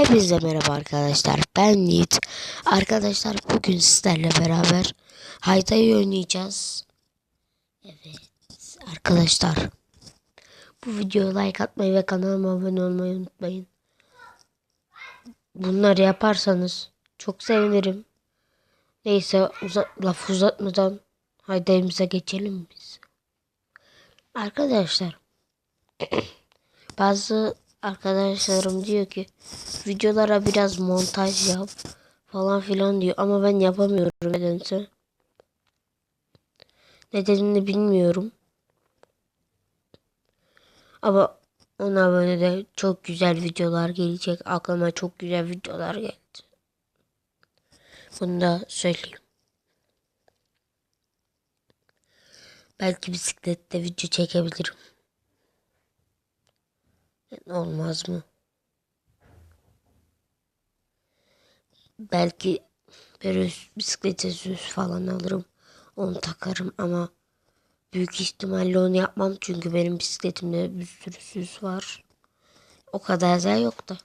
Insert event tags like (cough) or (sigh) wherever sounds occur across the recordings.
Hepinize merhaba arkadaşlar. Ben Yiğit. Arkadaşlar bugün sizlerle beraber Hayda'yı oynayacağız. Evet arkadaşlar. Bu videoya like atmayı ve kanalıma abone olmayı unutmayın. Bunları yaparsanız çok sevinirim. Neyse uzat, laf uzatmadan Hayda'yımıza geçelim biz. Arkadaşlar (clears throat) bazı arkadaşlarım diyor ki videolara biraz montaj yap falan filan diyor ama ben yapamıyorum nedense. Nedenini bilmiyorum. Ama ona böyle de çok güzel videolar gelecek. Aklıma çok güzel videolar geldi. Bunu da söyleyeyim. Belki bisiklette video çekebilirim. Olmaz mı? Belki böyle bisiklete süs falan alırım. Onu takarım ama büyük ihtimalle onu yapmam. Çünkü benim bisikletimde bir sürü süs var. O kadar da yok da.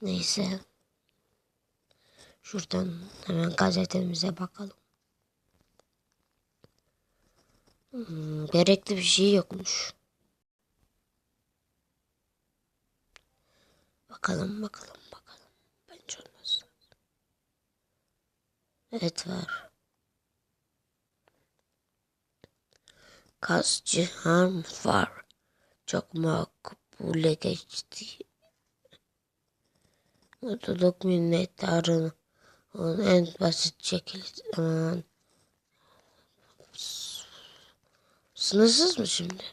Neyse. Şuradan hemen gazetemize bakalım. Hmm, gerekli bir şey yokmuş. Bakalım bakalım bakalım. Bence olmaz. Evet var. Kas cihan var. Çok makbule geçti. Mutluluk minnettarın en basit şekilde Sınırsız mı şimdi?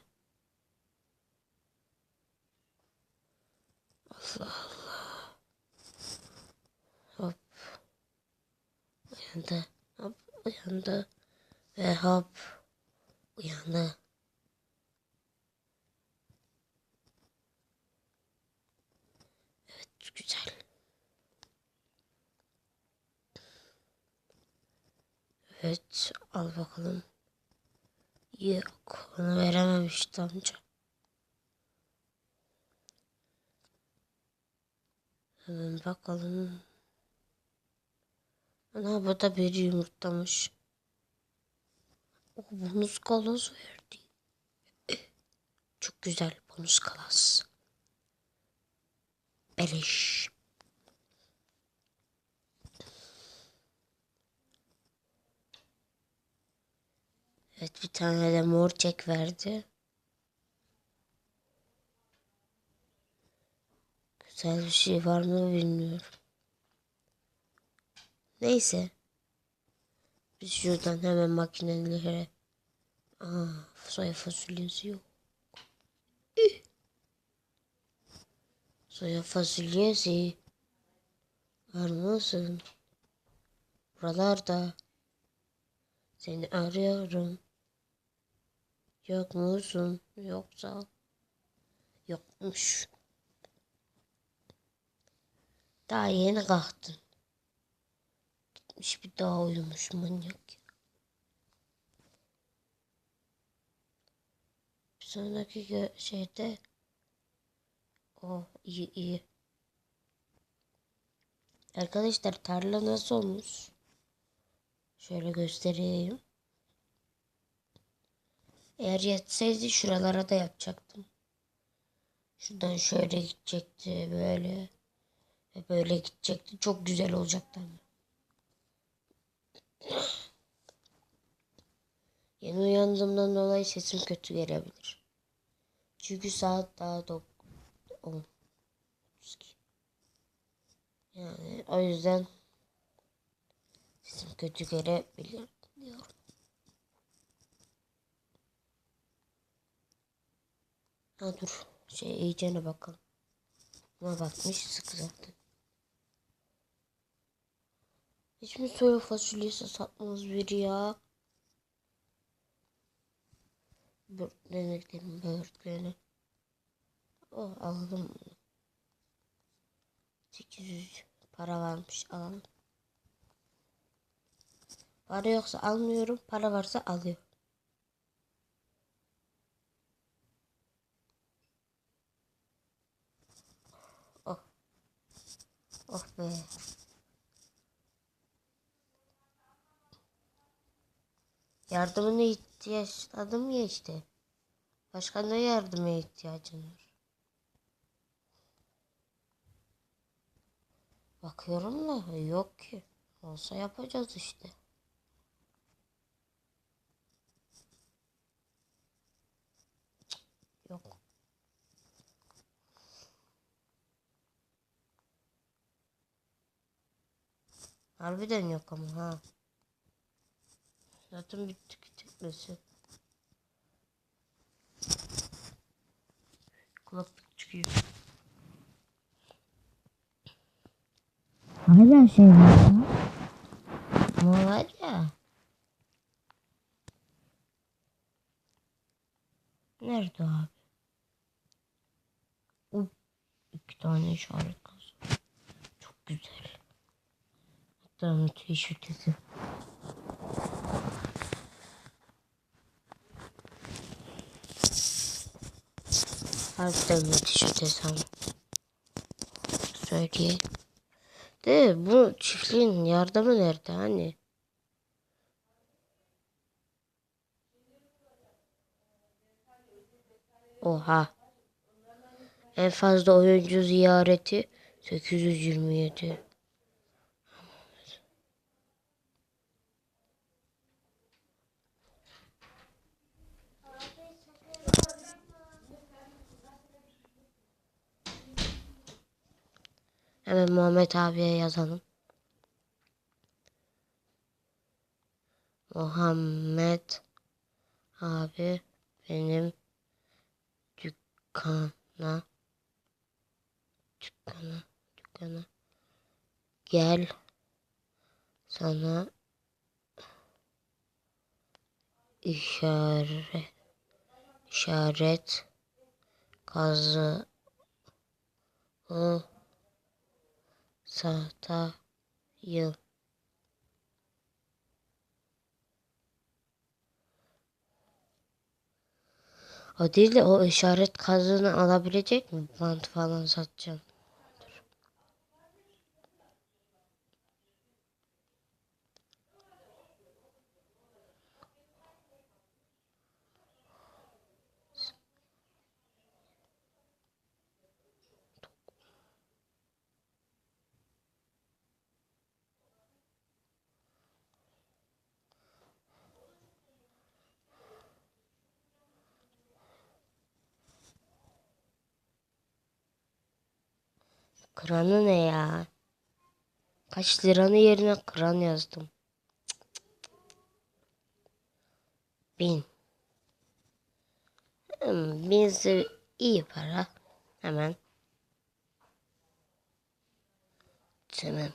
Allah Allah. Hop. Uyandı. Hop. Uyandı. Ve hop. Uyandı. Evet güzel. Evet al bakalım. Yok onu verememişti amca. Hemen bakalım. Ana burada bir yumurtlamış. O bonus kalas verdi. Çok güzel bonus kalas. Beleş. Evet bir tane de mor çek verdi. Güzel bir şey var mı bilmiyorum. Neyse. Biz şuradan hemen makinelere. Aa, soya fasulyesi yok. Soya fasulyesi. Var mısın? Buralarda. Seni arıyorum. Yok musun? Yoksa yokmuş. Daha yeni kalktın. Gitmiş bir daha uyumuş manyak. Bir sonraki şeyde o iyi iyi. Arkadaşlar tarla nasıl olmuş? Şöyle göstereyim. Eğer yetseydi şuralara da yapacaktım. Şuradan şöyle gidecekti böyle. Ve böyle gidecekti. Çok güzel olacaktı ama. Yeni uyandığımdan dolayı sesim kötü gelebilir. Çünkü saat daha 10. Yani o yüzden sesim kötü gelebilir diyorum. Ha dur. Şey iyicene bakalım. Buna bakmış sıkı zaten. Hiç mi soya fasulyesi satmaz biri ya? Börtlerine gidelim börtlerine. Oh aldım bunu. 800 para varmış alalım. Para yoksa almıyorum. Para varsa alıyorum. Oh be. Yardımına ihtiyaçladım ya işte. Başka ne yardıma ihtiyacın var? Bakıyorum da yok ki. Olsa yapacağız işte. Cık, Yok. Harbiden yok ama ha. Zaten bitti küçükmesi. Kulaklık çıkıyor. Hala şey var ya. Ama var ya. Nerede abi? Uy, iki tane işaret kazı. Çok güzel. Müthiş ötesi. Harbiden müthiş ötesi ama. Söyleyeyim. De bu çiftliğin yardımı nerede hani? Oha. En fazla oyuncu ziyareti 827. Hemen Muhammed abiye yazalım. Muhammed abi benim dükkana dükkana dükkana gel sana işaret işaret kazı satayım. O değil de o işaret kazığını alabilecek mi? Bant falan satacağım. Kranı ne ya? Kaç liranın yerine kran yazdım. Bin. Hmm, Binse iyi para. Hemen. Tamam.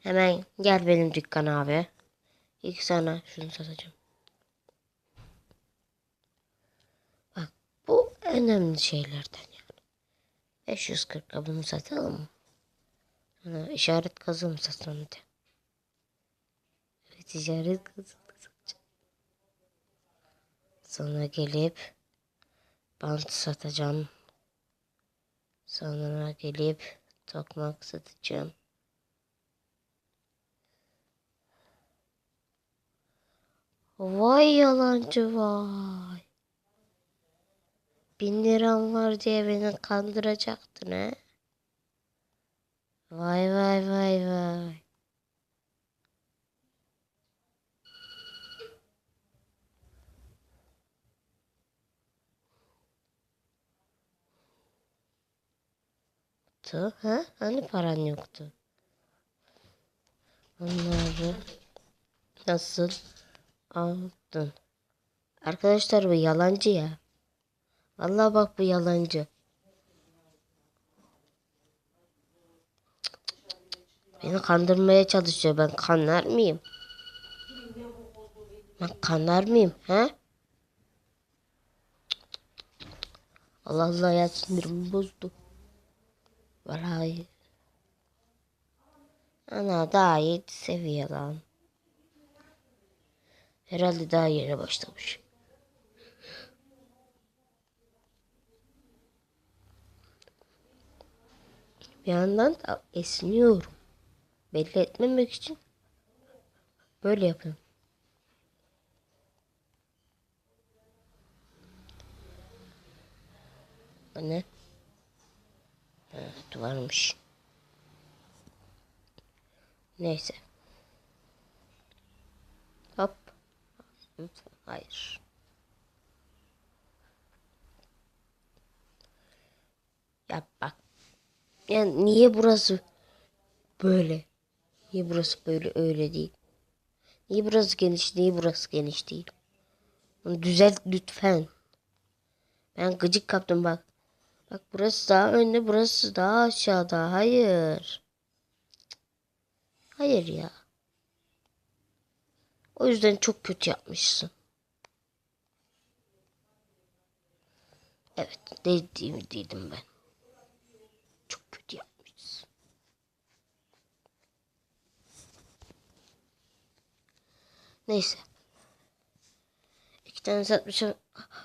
Hemen gel benim dükkana abi. İlk sana şunu satacağım. Bak bu önemli şeylerden yani. 540'a bunu satalım? Ha, işaret kazı mı satalım hadi. Evet işaret kazı satacağım. Sonra gelip bant satacağım. Sonra gelip tokmak satacağım. Vay yalancı vay. Bin liram var diye beni kandıracaktın he. Vay vay vay vay. Tu, ha? Hani paran yoktu? Onları nasıl aldın? Arkadaşlar bu yalancı ya. Vallahi bak bu yalancı. Beni kandırmaya çalışıyor. Ben kanlar mıyım? Ben kanlar mıyım? He? Allah Allah ya sinirimi bozdu. Vallahi. Ana daha yedi seviye lan. Herhalde daha yeni başlamış. Yandan da esniyorum. Belli etmemek için böyle yapıyorum. Ne? Evet varmış. Neyse. Hop. Hayır. Ya bak. Ya niye burası böyle? Niye burası böyle öyle değil? Niye burası geniş, niye burası geniş değil? Bunu düzelt lütfen. Ben gıcık kaptım bak. Bak burası daha önde, burası daha aşağıda. Hayır. Hayır ya. O yüzden çok kötü yapmışsın. Evet, dediğimi dedim ben. Çok kötü yapmışsın. Neyse. İki tane satmışım.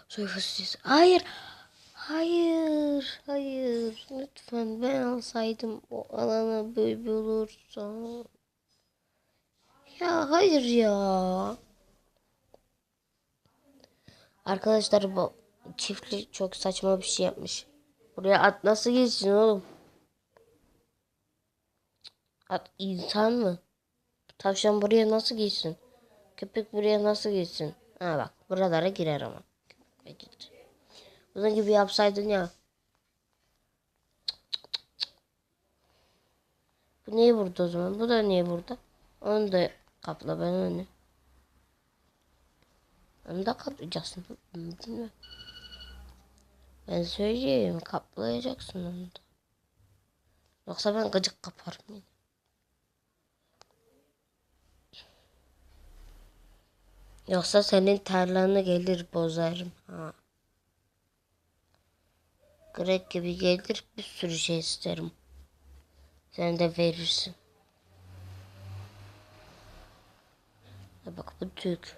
Soy fasulyesi. Hayır. Hayır. Hayır. Lütfen ben alsaydım o alana böyle olursa. Ya hayır ya. Arkadaşlar bu çiftlik çok saçma bir şey yapmış. Buraya at nasıl geçsin oğlum? At insan mı? Tavşan buraya nasıl geçsin? Köpek buraya nasıl geçsin? Ha bak buralara girer ama. Köpek git. Bunun gibi yapsaydın ya. Bu niye burada o zaman? Bu da niye burada? Onu da kapla ben onu. Onu da kaplayacaksın. Değil mi? Ben söyleyeyim kaplayacaksın onu da. Yoksa ben gıcık kaparım yine. Yoksa senin tarlanı gelir bozarım. Ha. Greg gibi gelir bir sürü şey isterim. Sen de verirsin. Ha bak bu Türk.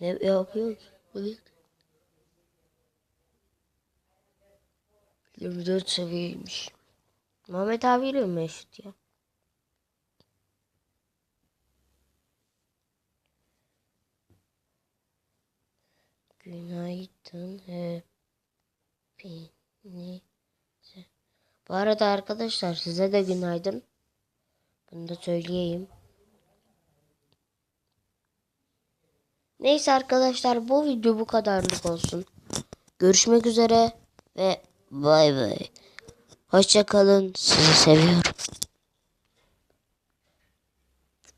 Ne yapıyor ki? Bu ne? 24 seviyeymiş. Mehmet abiyle mi eşit ya? Günaydın hepinize. Bu arada arkadaşlar size de günaydın. Bunu da söyleyeyim. Neyse arkadaşlar bu video bu kadarlık olsun. Görüşmek üzere ve bay bay. Hoşça kalın. Sizi seviyorum.